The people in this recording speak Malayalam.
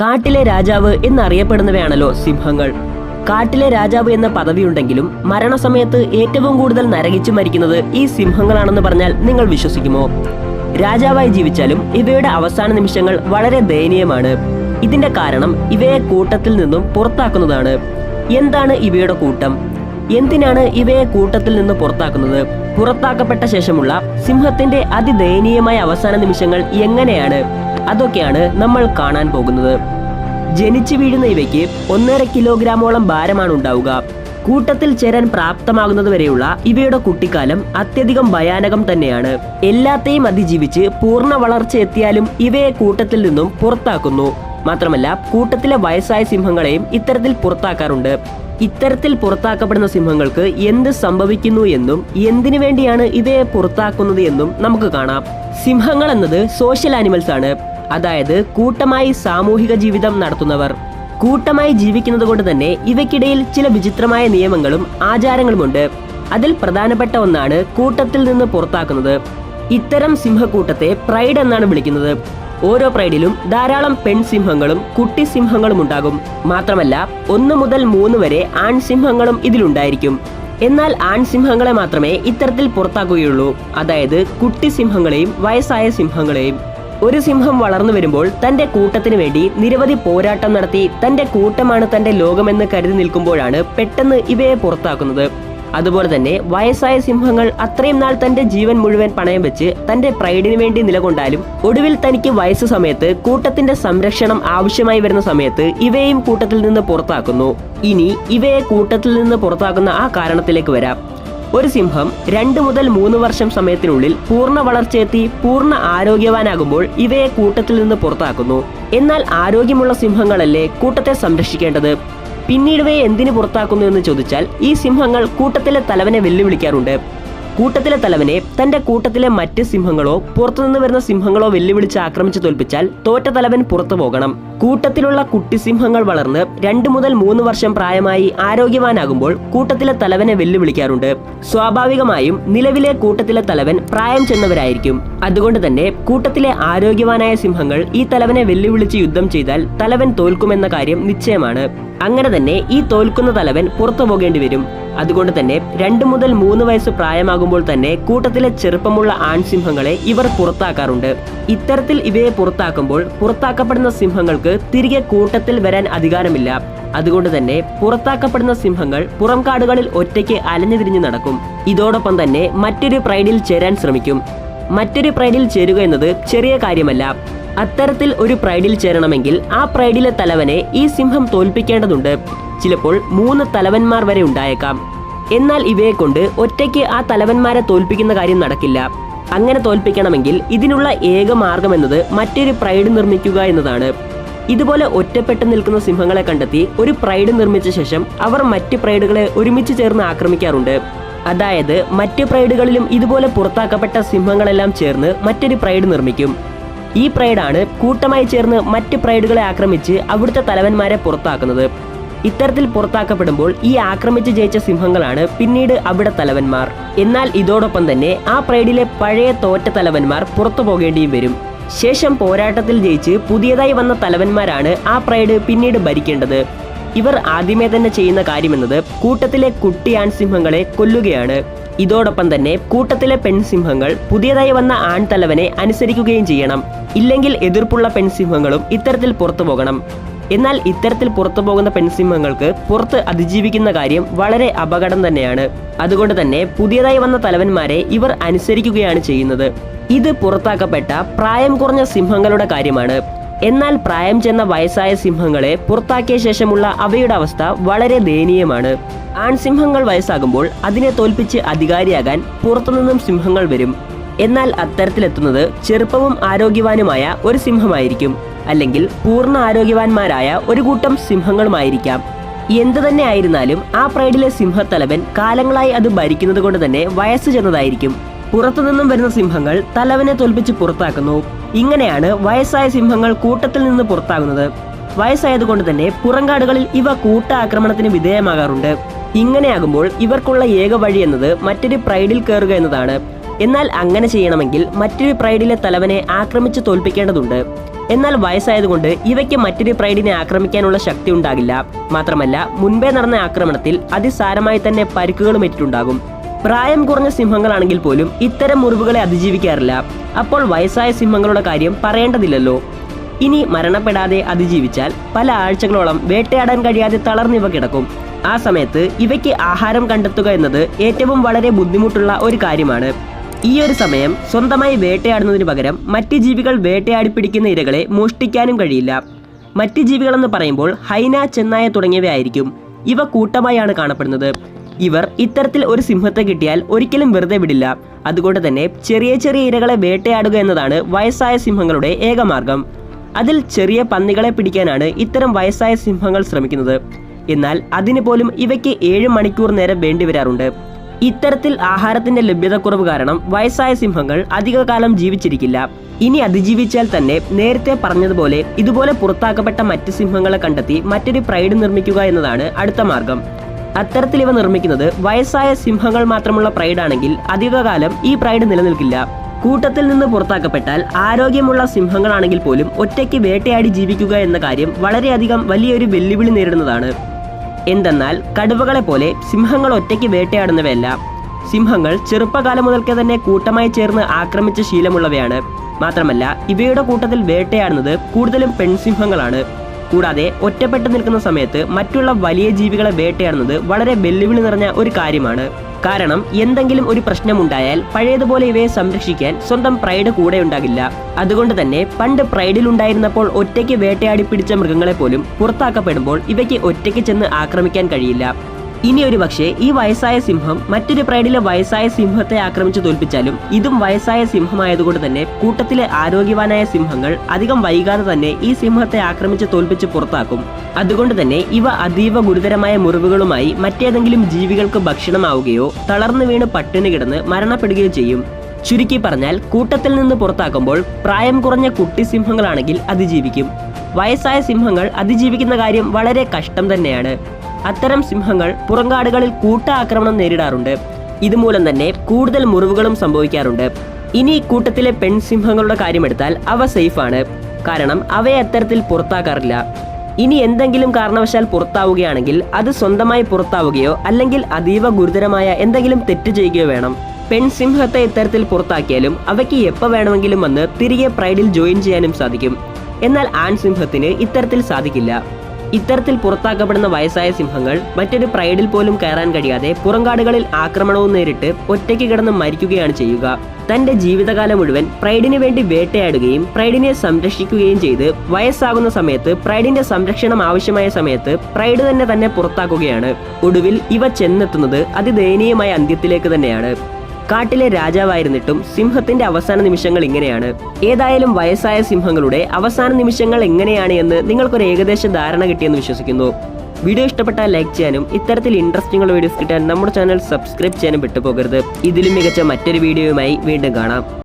കാട്ടിലെ രാജാവ് എന്നറിയപ്പെടുന്നവയാണല്ലോ സിംഹങ്ങൾ. കാട്ടിലെ രാജാവ് എന്ന പദവിയുണ്ടെങ്കിലും മരണസമയത്ത് ഏറ്റവും കൂടുതൽ നരകിച്ചു മരിക്കുന്നത് ഈ സിംഹങ്ങളാണെന്ന് പറഞ്ഞാൽ നിങ്ങൾ വിശ്വസിക്കുമോ? രാജാവായി ജീവിച്ചാലും ഇവയുടെ അവസാന നിമിഷങ്ങൾ വളരെ ദയനീയമാണ്. ഇതിന്റെ കാരണം ഇവയെ കൂട്ടത്തിൽ നിന്നും പുറത്താക്കുന്നതാണ്. എന്താണ് ഇവയുടെ കൂട്ടം? എന്തിനാണ് ഇവയെ കൂട്ടത്തിൽ നിന്ന് പുറത്താക്കുന്നത്? പുറത്താക്കപ്പെട്ട ശേഷമുള്ള സിംഹത്തിന്റെ അതിദയനീയമായ അവസാന നിമിഷങ്ങൾ എങ്ങനെയാണ്? അതൊക്കെയാണ് നമ്മൾ കാണാൻ പോകുന്നത്. ജനിച്ചു വീഴുന്ന ഇവയ്ക്ക് ഒന്നര കിലോഗ്രാമോളം ഭാരമാണ് ഉണ്ടാവുക. കൂട്ടത്തിൽ ചേരാൻ പ്രാപ്തമാകുന്നതുവരെയുള്ള ഇവയുടെ കുട്ടിക്കാലം അത്യധികം ഭയാനകം തന്നെയാണ്. എല്ലാത്തെയും അതിജീവിച്ച് പൂർണ വളർച്ച എത്തിയാലും ഇവയെ കൂട്ടത്തിൽ നിന്നും പുറത്താക്കുന്നു. മാത്രമല്ല കൂട്ടത്തിലെ വയസ്സായ സിംഹങ്ങളെയും ഇത്തരത്തിൽ പുറത്താക്കാറുണ്ട്. ഇത്തരത്തിൽ പുറത്താക്കപ്പെടുന്ന സിംഹങ്ങൾക്ക് എന്ത് സംഭവിക്കുന്നു എന്നും എന്തിനു വേണ്ടിയാണ് ഇവയെ പുറത്താക്കുന്നത് എന്നും നമുക്ക് കാണാം. സിംഹങ്ങൾ എന്നത് സോഷ്യൽ ആനിമൽസ് ആണ്. അതായത് കൂട്ടമായി സാമൂഹിക ജീവിതം നടത്തുന്നവർ. കൂട്ടമായി ജീവിക്കുന്നത് കൊണ്ട് തന്നെ ഇവയ്ക്കിടയിൽ ചില വിചിത്രമായ നിയമങ്ങളും ആചാരങ്ങളുമുണ്ട്. അതിൽ പ്രധാനപ്പെട്ട ഒന്നാണ് കൂട്ടത്തിൽ നിന്ന് പുറത്താക്കുന്നത്. ഇത്തരം സിംഹക്കൂട്ടത്തെ പ്രൈഡ് എന്നാണ് വിളിക്കുന്നത്. ഓരോ പ്രൈഡിലും ധാരാളം പെൺസിംഹങ്ങളും കുട്ടി സിംഹങ്ങളും ഉണ്ടാകും. മാത്രമല്ല ഒന്ന് മുതൽ മൂന്ന് വരെ ആൺസിംഹങ്ങളും ഇതിലുണ്ടായിരിക്കും. എന്നാൽ ആൺസിംഹങ്ങളെ മാത്രമേ ഇത്തരത്തിൽ പുറത്താക്കുകയുള്ളൂ. അതായത് കുട്ടി സിംഹങ്ങളെയും വയസ്സായ സിംഹങ്ങളെയും. ഒരു സിംഹം വളർന്നു വരുമ്പോൾ തന്റെ കൂട്ടത്തിന് വേണ്ടി നിരവധി പോരാട്ടം നടത്തി തന്റെ കൂട്ടമാണ് തന്റെ ലോകമെന്ന് കരുതി നിൽക്കുമ്പോഴാണ് പെട്ടെന്ന് ഇവയെ പുറത്താക്കുന്നത്. അതുപോലെ തന്നെ വയസ്സായ സിംഹങ്ങൾ അത്രയും നാൾ തന്റെ ജീവൻ മുഴുവൻ പണയം വെച്ച് തന്റെ പ്രൈഡിന് വേണ്ടി നിലകൊണ്ടാലും ഒടുവിൽ തനിക്ക് വയസ്സ് സമയത്ത് കൂട്ടത്തിന്റെ സംരക്ഷണം ആവശ്യമായി വരുന്ന സമയത്ത് ഇവയെയും കൂട്ടത്തിൽ നിന്ന് പുറത്താക്കുന്നു. ഇനി ഇവയെ കൂട്ടത്തിൽ നിന്ന് പുറത്താക്കുന്ന ആ കാരണത്തിലേക്ക് വരാം. ഒരു സിംഹം രണ്ട് മുതൽ മൂന്ന് വർഷം സമയത്തിനുള്ളിൽ പൂർണ വളർച്ചയെത്തി പൂർണ ആരോഗ്യവാനാകുമ്പോൾ ഇവയെ കൂട്ടത്തിൽ നിന്ന് പുറത്താക്കുന്നു. എന്നാൽ ആരോഗ്യമുള്ള സിംഹങ്ങളല്ലേ കൂട്ടത്തെ സംരക്ഷിക്കേണ്ടത്? പിന്നീട് ഇവയെ എന്തിനു പുറത്താക്കുന്നു എന്ന് ചോദിച്ചാൽ ഈ സിംഹങ്ങൾ കൂട്ടത്തിലെ തലവനെ വെല്ലുവിളിക്കാറുണ്ട്. കൂട്ടത്തിലെ തലവനെ തന്റെ കൂട്ടത്തിലെ മറ്റ് സിംഹങ്ങളോ പുറത്തുനിന്ന് വരുന്ന സിംഹങ്ങളോ വെല്ലുവിളിച്ച് ആക്രമിച്ചു തോൽപ്പിച്ചാൽ തോറ്റ തലവൻ പുറത്തു പോകണം. കൂട്ടത്തിലുള്ള കുട്ടി സിംഹങ്ങൾ വളർന്ന് രണ്ട് മുതൽ മൂന്ന് വർഷം പ്രായമായി ആരോഗ്യവാനാകുമ്പോൾ കൂട്ടത്തിലെ തലവനെ വെല്ലുവിളിക്കാറുണ്ട്. സ്വാഭാവികമായും നിലവിലെ കൂട്ടത്തിലെ തലവൻ പ്രായം ചെന്നവരായിരിക്കും. അതുകൊണ്ട് തന്നെ കൂട്ടത്തിലെ ആരോഗ്യവാനായ സിംഹങ്ങൾ ഈ തലവനെ വെല്ലുവിളിച്ച് യുദ്ധം ചെയ്താൽ തലവൻ തോൽക്കുമെന്ന കാര്യം നിശ്ചയമാണ്. അങ്ങനെ തന്നെ ഈ തോൽക്കുന്ന തലവൻ പുറത്തു പോകേണ്ടി വരും. അതുകൊണ്ട് തന്നെ രണ്ട് മുതൽ മൂന്ന് വയസ്സ് പ്രായമാകുമ്പോൾ തന്നെ കൂട്ടത്തിലെ ചെറുപ്പമുള്ള ആൺസിംഹങ്ങളെ ഇവർ പുറത്താക്കാറുണ്ട്. ഇത്തരത്തിൽ ഇവയെ പുറത്താക്കുമ്പോൾ പുറത്താക്കപ്പെടുന്ന സിംഹങ്ങൾക്ക് തിരികെ കൂട്ടത്തിൽ വരാൻ അധികാരമില്ല. അതുകൊണ്ട് തന്നെ പുറത്താക്കപ്പെടുന്ന സിംഹങ്ങൾ പുറം കാടുകളിൽ ഒറ്റയ്ക്ക് അലഞ്ഞു തിരിഞ്ഞു നടക്കും. ഇതോടൊപ്പം തന്നെ മറ്റൊരു പ്രൈഡിൽ ചേരാൻ ശ്രമിക്കും. മറ്റൊരു പ്രൈഡിൽ ചേരുക എന്നത് ചെറിയ കാര്യമല്ല. അത്തരത്തിൽ ഒരു പ്രൈഡിൽ ചേരണമെങ്കിൽ ആ പ്രൈഡിലെ തലവനെ ഈ സിംഹം തോൽപ്പിക്കേണ്ടതുണ്ട്. ചിലപ്പോൾ മൂന്ന് തലവന്മാർ വരെ ഉണ്ടായേക്കാം. എന്നാൽ ഇവയെ കൊണ്ട് ഒറ്റയ്ക്ക് ആ തലവന്മാരെ തോൽപ്പിക്കുന്ന കാര്യം നടക്കില്ല. അങ്ങനെ തോൽപ്പിക്കണമെങ്കിൽ ഇതിനുള്ള ഏക മാർഗം എന്നത് മറ്റൊരു പ്രൈഡ് നിർമ്മിക്കുക എന്നതാണ്. ഇതുപോലെ ഒറ്റപ്പെട്ട് നിൽക്കുന്ന സിംഹങ്ങളെ കണ്ടെത്തി ഒരു പ്രൈഡ് നിർമ്മിച്ച ശേഷം അവർ മറ്റ് പ്രൈഡുകളെ ഒരുമിച്ച് ചേർന്ന് ആക്രമിക്കാറുണ്ട്. അതായത് മറ്റ് പ്രൈഡുകളിലും ഇതുപോലെ പുറത്താക്കപ്പെട്ട സിംഹങ്ങളെല്ലാം ചേർന്ന് മറ്റൊരു പ്രൈഡ് നിർമ്മിക്കും. ഈ പ്രൈഡാണ് കൂട്ടമായി ചേർന്ന് മറ്റ് പ്രൈഡുകളെ ആക്രമിച്ച് അവിടുത്തെ തലവന്മാരെ പുറത്താക്കുന്നത്. ഇത്തരത്തിൽ പുറത്താക്കപ്പെടുമ്പോൾ ഈ ആക്രമിച്ച് ജയിച്ച സിംഹങ്ങളാണ് പിന്നീട് അവിടെ തലവന്മാർ. എന്നാൽ ഇതോടൊപ്പം തന്നെ ആ പ്രൈഡിലെ പഴയ തോറ്റ തലവന്മാർ പുറത്തു പോകേണ്ടിയും വരും. ശേഷം പോരാട്ടത്തിൽ ജയിച്ച് പുതിയതായി വന്ന തലവന്മാരാണ് ആ പ്രൈഡ് പിന്നീട് ഭരിക്കേണ്ടത്. ഇവർ ആദ്യമേ തന്നെ ചെയ്യുന്ന കാര്യമെന്നത് കൂട്ടത്തിലെ കുട്ടി ആൺസിംഹങ്ങളെ കൊല്ലുകയാണ്. ഇതോടൊപ്പം തന്നെ കൂട്ടത്തിലെ പെൺസിംഹങ്ങൾ പുതിയതായി വന്ന ആൺതലവനെ അനുസരിക്കുകയും ചെയ്യണം. ഇല്ലെങ്കിൽ എതിർപ്പുള്ള പെൺസിംഹങ്ങളും ഇത്തരത്തിൽ പുറത്തു പോകണം. എന്നാൽ ഇത്തരത്തിൽ പുറത്തു പോകുന്ന പെൺസിംഹങ്ങൾക്ക് പുറത്ത് അതിജീവിക്കുന്ന കാര്യം വളരെ അപകടം തന്നെയാണ്. അതുകൊണ്ട് തന്നെ പുതിയതായി വന്ന തലവന്മാരെ ഇവർ അനുസരിക്കുകയാണ് ചെയ്യുന്നത്. ഇത് പുറത്താക്കപ്പെട്ട പ്രായം കുറഞ്ഞ സിംഹങ്ങളുടെ കാര്യമാണ്. എന്നാൽ പ്രായം ചെന്ന വയസ്സായ സിംഹങ്ങളെ പുറത്താക്കിയ ശേഷമുള്ള അവയുടെ അവസ്ഥ വളരെ ദയനീയമാണ്. ആൺസിംഹങ്ങൾ വയസ്സാകുമ്പോൾ അതിനെ തോൽപ്പിച്ച് അധികാരിയാകാൻ പുറത്തുനിന്നും സിംഹങ്ങൾ വരും. എന്നാൽ അത്തരത്തിലെത്തുന്നത് ചെറുപ്പവും ആരോഗ്യവാനുമായ ഒരു സിംഹമായിരിക്കും. അല്ലെങ്കിൽ പൂർണ ആരോഗ്യവാന്മാരായ ഒരു കൂട്ടം സിംഹങ്ങളുമായിരിക്കാം. എന്തു തന്നെ ആയിരുന്നാലും ആ പ്രൈഡിലെ സിംഹത്തലവൻ കാലങ്ങളായി അത് ഭരിക്കുന്നത് കൊണ്ട് തന്നെ വയസ്സ് ചെന്നതായിരിക്കും. പുറത്തുനിന്നും വരുന്ന സിംഹങ്ങൾ തലവനെ തോൽപ്പിച്ച് പുറത്താക്കുന്നു. ഇങ്ങനെയാണ് വയസ്സായ സിംഹങ്ങൾ കൂട്ടത്തിൽ നിന്ന് പുറത്താകുന്നത്. വയസ്സായതുകൊണ്ട് തന്നെ പുറങ്കാടുകളിൽ ഇവ കൂട്ടാക്രമണത്തിന് വിധേയമാകാറുണ്ട്. ഇങ്ങനെയാകുമ്പോൾ ഇവർക്കുള്ള ഏക വഴി എന്നത് മറ്റൊരു പ്രൈഡിൽ കയറുക എന്നതാണ്. എന്നാൽ അങ്ങനെ ചെയ്യണമെങ്കിൽ മറ്റൊരു പ്രൈഡിലെ തലവനെ ആക്രമിച്ച് തോൽപ്പിക്കേണ്ടതുണ്ട്. എന്നാൽ വയസ്സായതുകൊണ്ട് ഇവയ്ക്ക് മറ്റൊരു പ്രൈഡിനെ ആക്രമിക്കാനുള്ള ശക്തി ഉണ്ടാകില്ല. മാത്രമല്ല മുൻപേ നടന്ന ആക്രമണത്തിൽ അതിസാരമായി തന്നെ പരിക്കുകളും ഏറ്റിട്ടുണ്ടാകും. പ്രായം കുറഞ്ഞ സിംഹങ്ങളാണെങ്കിൽ പോലും ഇത്തരം മുറിവുകളെ അതിജീവിക്കാറില്ല. അപ്പോൾ വയസ്സായ സിംഹങ്ങളുടെ കാര്യം പറയേണ്ടതില്ലല്ലോ. ഇനി മരണപ്പെടാതെ അതിജീവിച്ചാൽ പല ആഴ്ചകളോളം വേട്ടയാടാൻ കഴിയാതെ തളർന്നിവ കിടക്കും. ആ സമയത്ത് ഇവയ്ക്ക് ആഹാരം കണ്ടെത്തുക എന്നത് ഏറ്റവും വളരെ ബുദ്ധിമുട്ടുള്ള ഒരു കാര്യമാണ്. ഈ ഒരു സമയം സ്വന്തമായി വേട്ടയാടുന്നതിന് പകരം മറ്റ് ജീവികൾ വേട്ടയാടി പിടിക്കുന്ന ഇരകളെ മോഷ്ടിക്കാനും കഴിയില്ല. മറ്റ് ജീവികളെന്ന് പറയുമ്പോൾ ഹൈന ചെന്നായ തുടങ്ങിയവയായിരിക്കും. ഇവ കൂട്ടമായാണ് കാണപ്പെടുന്നത്. ഇവർ ഇത്തരത്തിൽ ഒരു സിംഹത്തെ കിട്ടിയാൽ ഒരിക്കലും വെറുതെ വിടില്ല. അതുകൊണ്ട് തന്നെ ചെറിയ ചെറിയ ഇരകളെ വേട്ടയാടുക എന്നതാണ് വയസ്സായ സിംഹങ്ങളുടെ ഏക മാർഗം അതിൽ ചെറിയ പന്നികളെ പിടിക്കാനാണ് ഇത്തരം വയസ്സായ സിംഹങ്ങൾ ശ്രമിക്കുന്നത്. എന്നാൽ അതിന് പോലും ഇവയ്ക്ക് ഏഴ് മണിക്കൂർ നേരം വേണ്ടിവരാറുണ്ട് ഇത്തരത്തിൽ ആഹാരത്തിന്റെ ലഭ്യതക്കുറവ് കാരണം വയസ്സായ സിംഹങ്ങൾ അധികകാലം ജീവിച്ചിരിക്കില്ല. ഇനി അതിജീവിച്ചാൽ തന്നെ നേരത്തെ പറഞ്ഞതുപോലെ ഇതുപോലെ പുറത്താക്കപ്പെട്ട മറ്റ് സിംഹങ്ങളെ കണ്ടെത്തി മറ്റൊരു പ്രൈഡ് നിർമ്മിക്കുക എന്നതാണ് അടുത്ത മാർഗം. അത്തരത്തിൽ ഇവ നിർമ്മിക്കുന്നത് വയസ്സായ സിംഹങ്ങൾ മാത്രമുള്ള പ്രൈഡാണെങ്കിൽ അധികകാലം ഈ പ്രൈഡ് നിലനിൽക്കില്ല. കൂട്ടത്തിൽ നിന്ന് പുറത്താക്കപ്പെട്ടാൽ ആരോഗ്യമുള്ള സിംഹങ്ങളാണെങ്കിൽ പോലും ഒറ്റയ്ക്ക് വേട്ടയാടി ജീവിക്കുക എന്ന കാര്യം വളരെയധികം വലിയൊരു വെല്ലുവിളി നേരിടുന്നതാണ്. എന്തെന്നാൽ കടുവകളെ പോലെ സിംഹങ്ങൾ ഒറ്റയ്ക്ക് വേട്ടയാടുന്നവയല്ല. സിംഹങ്ങൾ ചെറുപ്പകാലം മുതൽക്കേ തന്നെ കൂട്ടമായി ചേർന്ന് ആക്രമിച്ച ശീലമുള്ളവയാണ്. മാത്രമല്ല ഇവയുടെ കൂട്ടത്തിൽ വേട്ടയാടുന്നത് കൂടുതലും പെൺസിംഹങ്ങളാണ്. കൂടാതെ ഒറ്റപ്പെട്ടു നിൽക്കുന്ന സമയത്ത് മറ്റുള്ള വലിയ ജീവികളെ വേട്ടയാടുന്നത് വളരെ വെല്ലുവിളി നിറഞ്ഞ ഒരു കാര്യമാണ്. കാരണം എന്തെങ്കിലും ഒരു പ്രശ്നമുണ്ടായാൽ പഴയതുപോലെ ഇവയെ സംരക്ഷിക്കാൻ സ്വന്തം പ്രൈഡ് കൂടെ ഉണ്ടാകില്ല. അതുകൊണ്ട് തന്നെ പണ്ട് പ്രൈഡിൽ ഉണ്ടായിരുന്നപ്പോൾ ഒറ്റയ്ക്ക് വേട്ടയാടി പിടിച്ച മൃഗങ്ങളെ പോലും പുറത്താക്കപ്പെടുമ്പോൾ ഇവയ്ക്ക് ഒറ്റയ്ക്ക് ചെന്ന് ആക്രമിക്കാൻ കഴിയില്ല. ഇനി ഒരു പക്ഷേ ഈ വയസ്സായ സിംഹം മറ്റൊരു പ്രൈഡിലെ വയസ്സായ സിംഹത്തെ ആക്രമിച്ചു തോൽപ്പിച്ചാലും ഇതും വയസ്സായ സിംഹമായതുകൊണ്ട് തന്നെ കൂട്ടത്തിലെ ആരോഗ്യവാനായ സിംഹങ്ങൾ അധികം വൈകാതെ തന്നെ ഈ സിംഹത്തെ ആക്രമിച്ച് തോൽപ്പിച്ച് പുറത്താക്കും. അതുകൊണ്ട് തന്നെ ഇവ അതീവ ഗുരുതരമായ മുറിവുകളുമായി മറ്റേതെങ്കിലും ജീവികൾക്ക് ഭക്ഷണമാവുകയോ തളർന്നു വീണ് പട്ടിണി കിടന്ന് മരണപ്പെടുകയോ ചെയ്യും. ചുരുക്കി പറഞ്ഞാൽ കൂട്ടത്തിൽ നിന്ന് പുറത്താക്കുമ്പോൾ പ്രായം കുറഞ്ഞ കുട്ടി സിംഹങ്ങളാണെങ്കിൽ അതിജീവിക്കും. വയസ്സായ സിംഹങ്ങൾ അതിജീവിക്കുന്ന കാര്യം വളരെ കഷ്ടം തന്നെയാണ്. അത്തരം സിംഹങ്ങൾ പുറങ്കാടുകളിൽ കൂട്ട ആക്രമണം നേരിടാറുണ്ട്. ഇതുമൂലം തന്നെ കൂടുതൽ മുറിവുകളും സംഭവിക്കാറുണ്ട്. ഇനി കൂട്ടത്തിലെ പെൺസിംഹങ്ങളുടെ കാര്യമെടുത്താൽ അവ സേഫാണ്. കാരണം അവയെ അത്തരത്തിൽ പുറത്താക്കാറില്ല. ഇനി എന്തെങ്കിലും കാരണവശാൽ പുറത്താവുകയാണെങ്കിൽ അത് സ്വന്തമായി പുറത്താവുകയോ അല്ലെങ്കിൽ അതീവ ഗുരുതരമായ എന്തെങ്കിലും തെറ്റ് ചെയ്യുകയോ വേണം. പെൺസിംഹത്തെ ഇത്തരത്തിൽ പുറത്താക്കിയാലും അവയ്ക്ക് എപ്പോൾ വേണമെങ്കിലും വന്ന് തിരികെ പ്രൈഡിൽ ജോയിൻ ചെയ്യാനും സാധിക്കും. എന്നാൽ ആൺസിംഹത്തിന് ഇത്തരത്തിൽ സാധിക്കില്ല. ഇത്തരത്തിൽ പുറത്താക്കപ്പെടുന്ന വയസ്സായ സിംഹങ്ങൾ മറ്റൊരു പ്രൈഡിൽ പോലും കയറാൻ കഴിയാതെ പുറങ്കാടുകളിൽ ആക്രമണവും നേരിട്ട് ഒറ്റയ്ക്ക് കിടന്ന് മരിക്കുകയാണ് ചെയ്യുക. തന്റെ ജീവിതകാലം മുഴുവൻ പ്രൈഡിന് വേണ്ടി വേട്ടയാടുകയും പ്രൈഡിനെ സംരക്ഷിക്കുകയും ചെയ്ത് വയസ്സാകുന്ന സമയത്ത് പ്രൈഡിന്റെ സംരക്ഷണം ആവശ്യമായ സമയത്ത് പ്രൈഡ് തന്നെ തന്നെ പുറത്താക്കുകയാണ്. ഒടുവിൽ ഇവ ചെന്നെത്തുന്നത് അതിദയനീയമായ അന്ത്യത്തിലേക്ക് തന്നെയാണ്. കാട്ടിലെ രാജാവായിരുന്നിട്ടും സിംഹത്തിന്റെ അവസാന നിമിഷങ്ങൾ ഇങ്ങനെയാണ്. ഏതായാലും വയസ്സായ സിംഹങ്ങളുടെ അവസാന നിമിഷങ്ങൾ എങ്ങനെയാണ് എന്ന് നിങ്ങൾക്കൊരു ഏകദേശ ധാരണ കിട്ടിയെന്ന് വിശ്വസിക്കുന്നു. വീഡിയോ ഇഷ്ടപ്പെട്ടാൽ ലൈക്ക് ചെയ്യാനും ഇത്തരത്തിൽ ഇൻട്രസ്റ്റിംഗ് ഉള്ള വീഡിയോസ് കിട്ടാൻ നമ്മുടെ ചാനൽ സബ്സ്ക്രൈബ് ചെയ്യാനും വിട്ടുപോകരുത്. ഇതിലും മികച്ച മറ്റൊരു വീഡിയോയുമായി വീണ്ടും കാണാം.